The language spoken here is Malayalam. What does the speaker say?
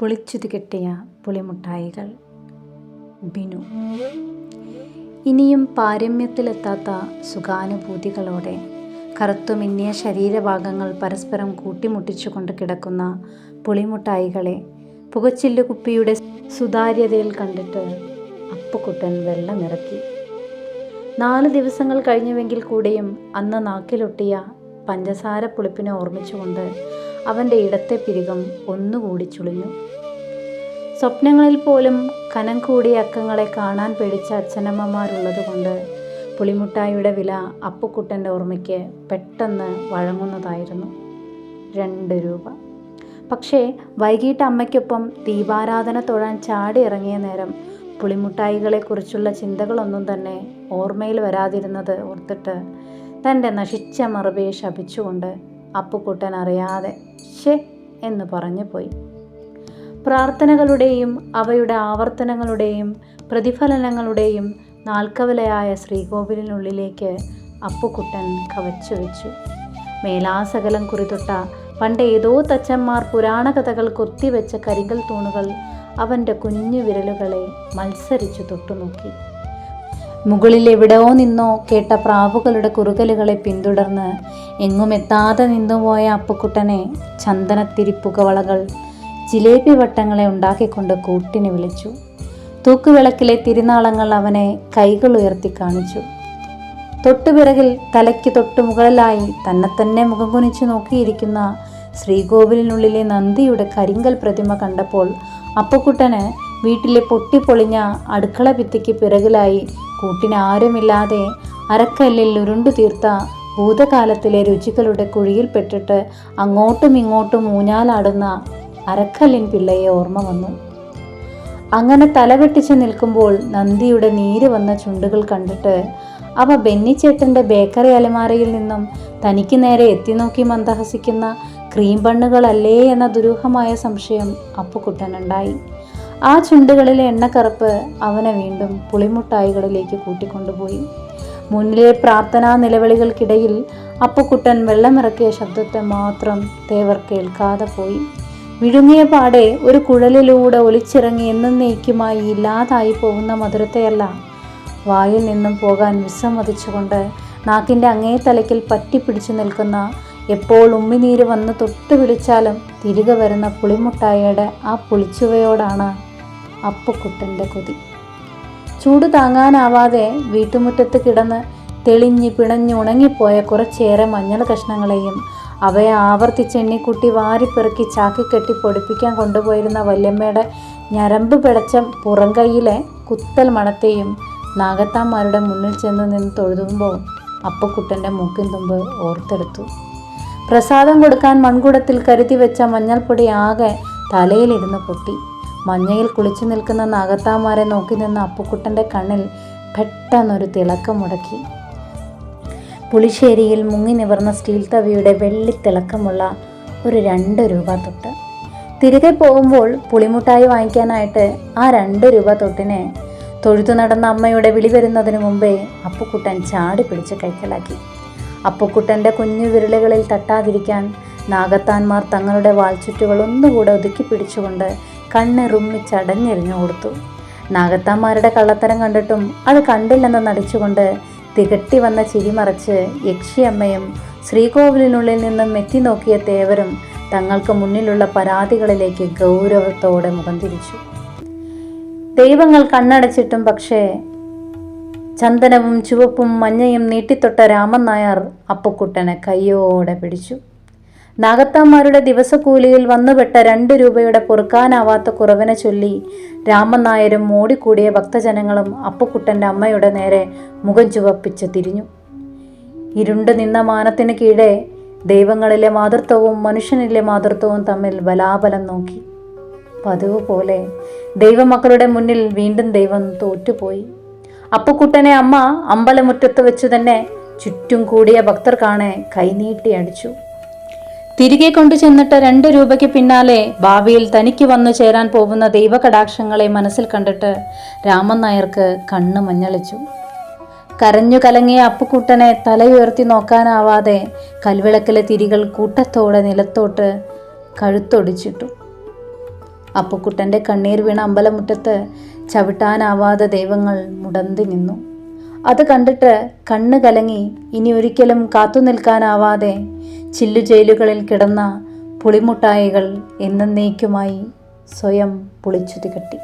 പൊളിച്ചുതി കെട്ടിയ പുളിമുട്ടായികൾ. ബിനു. ഇനിയും പാരമ്യത്തിലെത്താത്ത സുഖാനുഭൂതികളോടെ കറുത്തുമിന്നിയ ശരീരഭാഗങ്ങൾ പരസ്പരം കൂട്ടിമുട്ടിച്ചുകൊണ്ട് കിടക്കുന്ന പുളിമുട്ടായികളെ പുകച്ചില്ലുകുപ്പിയുടെ സുതാര്യതയിൽ കണ്ടിട്ട് അപ്പുക്കുട്ടൻ വെള്ളമിറക്കി. നാല് ദിവസങ്ങൾ കഴിഞ്ഞുവെങ്കിൽ കൂടിയും അന്ന് നാക്കിലൊട്ടിയ പഞ്ചസാര പുളിപ്പിനെ ഓർമ്മിച്ചുകൊണ്ട് അവന്റെ ഇടത്തെ പിരികം ഒന്നുകൂടി ചുളിഞ്ഞു. സ്വപ്നങ്ങളിൽ പോലും കനം കൂടിയ അക്കങ്ങളെ കാണാൻ പേടിച്ച അച്ഛനമ്മമാരുള്ളതുകൊണ്ട് പുളിമുട്ടായിയുടെ വില അപ്പുക്കുട്ടന്റെ ഓർമ്മയ്ക്ക് പെട്ടെന്ന് വഴങ്ങുന്നതായിരുന്നു. രണ്ട് രൂപ. പക്ഷേ വൈകിട്ട് അമ്മയ്ക്കൊപ്പം ദീപാരാധന തൊഴാൻ ചാടി ഇറങ്ങിയ നേരം പുളിമുട്ടായികളെക്കുറിച്ചുള്ള ചിന്തകളൊന്നും തന്നെ ഓർമ്മയിൽ വരാതിരുന്നത് ഓർത്തിട്ട് തന്റെ നശിച്ച മറുപയെ ശപിച്ചുകൊണ്ട് അപ്പുക്കുട്ടൻ അറിയാതെ ഷേ എന്ന് പറഞ്ഞു പോയി. പ്രാർത്ഥനകളുടെയും അവയുടെ ആവർത്തനങ്ങളുടെയും പ്രതിഫലനങ്ങളുടെയും നാൽക്കവലയായ ശ്രീകോവിലിനുള്ളിലേക്ക് അപ്പുക്കുട്ടൻ കവച്ചു വെച്ചു. മേലാസകലം കുറിതൊട്ട പണ്ട് ഏതോ തച്ചന്മാർ പുരാണ കഥകൾ കൊത്തിവെച്ച കരിങ്കൽ തൂണുകൾ അവന്റെ കുഞ്ഞു വിരലുകളെ മത്സരിച്ചു തൊട്ടുനോക്കി. മുകളിൽ എവിടെയോ നിന്നോ കേട്ട പ്രാവുകളുടെ കുറുകലുകളെ പിന്തുടർന്ന് എങ്ങും എത്താതെ നിന്നുപോയ അപ്പുക്കുട്ടനെ ചന്ദനത്തിരിപ്പുകവളകൾ ജിലേബി വട്ടങ്ങളെ ഉണ്ടാക്കിക്കൊണ്ട് കൂട്ടിന് വിളിച്ചു. തൂക്കുവിളക്കിലെ തിരുനാളങ്ങൾ അവനെ കൈകൾ ഉയർത്തി കാണിച്ചു. തൊട്ടുപിറകിൽ തലയ്ക്ക് തൊട്ടു മുകളിലായി തന്നെ തന്നെ മുഖം കുനിച്ചു നോക്കിയിരിക്കുന്ന ശ്രീകോവിലിനുള്ളിലെ നന്ദിയുടെ കരിങ്കൽ പ്രതിമ കണ്ടപ്പോൾ അപ്പക്കുട്ടന് വീട്ടിലെ പൊട്ടിപ്പൊളിഞ്ഞ അടുക്കള ഭിത്തിക്ക് പിറകിലായി കൂട്ടിന് ആരുമില്ലാതെ അരക്കല്ലിൽ ഉരുണ്ടു തീർത്ത ഭൂതകാലത്തിലെ രുചികളുടെ കുഴിയിൽപ്പെട്ടിട്ട് അങ്ങോട്ടും ഇങ്ങോട്ടും ഊഞ്ഞാലാടുന്ന അരക്കല്ലിൻ പിള്ളയെ ഓർമ്മ വന്നു. അങ്ങനെ തലവെട്ടിച്ച് നിൽക്കുമ്പോൾ നന്ദിയുടെ നീര് വന്ന ചുണ്ടുകൾ കണ്ടിട്ട് അവ ബെന്നിച്ചേട്ടന്റെ ബേക്കറി അലമാരയിൽ നിന്നും തനിക്ക് നേരെ എത്തി നോക്കി മന്ദഹസിക്കുന്ന ക്രീം ബണ്ണുകളല്ലേ എന്ന ദുരൂഹമായ സംശയം അപ്പുക്കുട്ടനുണ്ടായി. ആ ചുണ്ടുകളിലെ എണ്ണക്കറുപ്പ് അവനെ വീണ്ടും പുളിമുട്ടായികളിലേക്ക് കൂട്ടിക്കൊണ്ടുപോയി. മുന്നിലെ പ്രാർത്ഥനാ നിലവിളികൾക്കിടയിൽ അപ്പക്കുട്ടൻ വെള്ളമിറക്കിയ ശബ്ദത്തെ മാത്രം തേവർ കേൾക്കാതെ പോയി. വിഴുങ്ങിയ പാടെ ഒരു കുഴലിലൂടെ ഒലിച്ചിറങ്ങി എന്നേക്കുമായി ഇല്ലാതായി പോകുന്ന മധുരത്തെയല്ല വായിൽ നിന്നും പോകാൻ വിസമ്മതിച്ചുകൊണ്ട് നാക്കിന്റെ അങ്ങേ തലയ്ക്കിൽ പറ്റിപ്പിടിച്ചു നിൽക്കുന്ന എപ്പോൾ ഉമ്മിനീര് വന്ന് തൊട്ട് വിളിച്ചാലും തിരികെ വരുന്ന പുളിമുട്ടായയുടെ ആ പുളിച്ചുവയോടാണ് അപ്പുക്കുട്ടന്റെ കൊതി. ചൂട് താങ്ങാനാവാതെ വീട്ടുമുറ്റത്ത് കിടന്ന് തെളിഞ്ഞ് പിണഞ്ഞ് ഉണങ്ങിപ്പോയ കുറച്ചേറെ മഞ്ഞൾ കഷ്ണങ്ങളെയും അവയെ ആവർത്തിച്ചെണ്ണിക്കുട്ടി വാരിപ്പെറുക്കി ചാക്കി കെട്ടി പൊടിപ്പിക്കാൻ കൊണ്ടുപോയിരുന്ന വല്യമ്മയുടെ ഞരമ്പ് പിടച്ച പുറംകൈയിലെ കുത്തൽ മണത്തെയും നാഗത്താന്മാരുടെ മുന്നിൽ ചെന്ന് നിന്ന് തൊഴുതുമ്പോൾ അപ്പക്കുട്ടന്റെ മൂക്കിൻ തുമ്പ് ഓർത്തെടുത്തു. പ്രസാദം കൊടുക്കാൻ മൺകുടത്തിൽ കരുതി വെച്ച മഞ്ഞൾപ്പൊടി ആകെ തലയിലിരുന്ന് പൊട്ടി. മഞ്ഞയിൽ കുളിച്ചു നിൽക്കുന്ന നാഗത്താമാരെ നോക്കി നിന്ന അപ്പുക്കുട്ടന്റെ കണ്ണിൽ പെട്ടെന്നൊരു തിളക്കം മുടക്കി. പുളിശ്ശേരിയിൽ മുങ്ങി നിവർന്ന സ്റ്റീൽ തവിയുടെ വെള്ളി വെള്ളിത്തിളക്കമുള്ള ഒരു രണ്ട് രൂപ തൊട്ട്. തിരികെ പോകുമ്പോൾ പുളിമുട്ടായി വാങ്ങിക്കാനായിട്ട് ആ രണ്ട് രൂപ തൊട്ടിനെ തൊഴുത്തു നടന്ന അമ്മയുടെ വിളി വരുന്നതിന് മുമ്പേ അപ്പുക്കുട്ടൻ ചാടി പിടിച്ച് കൈക്കലാക്കി. അപ്പുക്കുട്ടന്റെ കുഞ്ഞു വിരലുകളിൽ തട്ടാതിരിക്കാൻ നാഗത്താന്മാർ തങ്ങളുടെ വാൽച്ചുറ്റുകൾ ഒന്നുകൂടെ ഒതുക്കി പിടിച്ചുകൊണ്ട് കണ്ണിറുമ്മിച്ചടഞ്ഞെറിഞ്ഞു കൊടുത്തു. നാഗത്താന്മാരുടെ കള്ളത്തരം കണ്ടിട്ടും അത് കണ്ടില്ലെന്ന് നടിച്ചുകൊണ്ട് തികട്ടി വന്ന ചിരി മറച്ച് യക്ഷിയമ്മയും ശ്രീകോവിലിനുള്ളിൽ നിന്നും എത്തി നോക്കിയ തേവരും തങ്ങൾക്ക് മുന്നിലുള്ള പരാതികളിലേക്ക് ഗൗരവത്തോടെ മുഖം തിരിച്ചു. ദൈവങ്ങൾ കണ്ണടച്ചിട്ടും പക്ഷേ ചന്ദനവും ചുവപ്പും മഞ്ഞയും നീട്ടിത്തൊട്ട രാമൻ നായർ അപ്പുക്കുട്ടനെ കയ്യോടെ പിടിച്ചു. നാഗത്താന്മാരുടെ ദിവസക്കൂലിയിൽ വന്നുപെട്ട രണ്ട് രൂപയുടെ പൊറുക്കാനാവാത്ത കുറവിനെ ചൊല്ലി രാമനായരും മോടിക്കൂടിയ ഭക്തജനങ്ങളും അപ്പുക്കുട്ടന്റെ അമ്മയുടെ നേരെ മുഖം ചുവപ്പിച്ച് തിരിഞ്ഞു. ഇരുണ്ട് നിന്ന മാനത്തിന് കീഴെ ദൈവങ്ങളിലെ മാതൃത്വവും മനുഷ്യനിലെ മാതൃത്വവും തമ്മിൽ ബലാബലം നോക്കി. പതിവ് പോലെ ദൈവമക്കളുടെ മുന്നിൽ വീണ്ടും ദൈവം തോറ്റുപോയി. അപ്പുക്കുട്ടനെ അമ്മ അമ്പലമുറ്റത്ത് വെച്ചു തന്നെ ചുറ്റും കൂടിയ ഭക്തർ കാണെ കൈനീട്ടി അടിച്ചു. തിരികെ കൊണ്ടു ചെന്നിട്ട് രണ്ട് രൂപയ്ക്ക് പിന്നാലെ ഭാവിയിൽ തനിക്ക് വന്നു ചേരാൻ പോകുന്ന ദൈവകടാക്ഷങ്ങളെ മനസ്സിൽ കണ്ടിട്ട് രാമൻ നായർക്ക് കണ്ണ് മഞ്ഞളിച്ചു. കരഞ്ഞു കലങ്ങിയ അപ്പുക്കുട്ടനെ തലയുയർത്തി നോക്കാനാവാതെ കൽവിളക്കിലെ തിരികൾ കൂട്ടത്തോടെ നിലത്തോട്ട് കഴുത്തൊടിച്ചിട്ടു. അപ്പുക്കുട്ടന്റെ കണ്ണീർ വീണ അമ്പലമുറ്റത്ത് ചവിട്ടാനാവാതെ ദൈവങ്ങൾ മുടന്തി നിന്നു. അത് കണ്ടിട്ട് കണ്ണ് കലങ്ങി ഇനി ഒരിക്കലും കാത്തു നിൽക്കാനാവാതെ ചില്ലു ജയിലുകളിൽ കിടന്ന പുളിമുട്ടായികൾ എന്നേക്കുമായി സ്വയം പുളിച്ചു തികട്ടി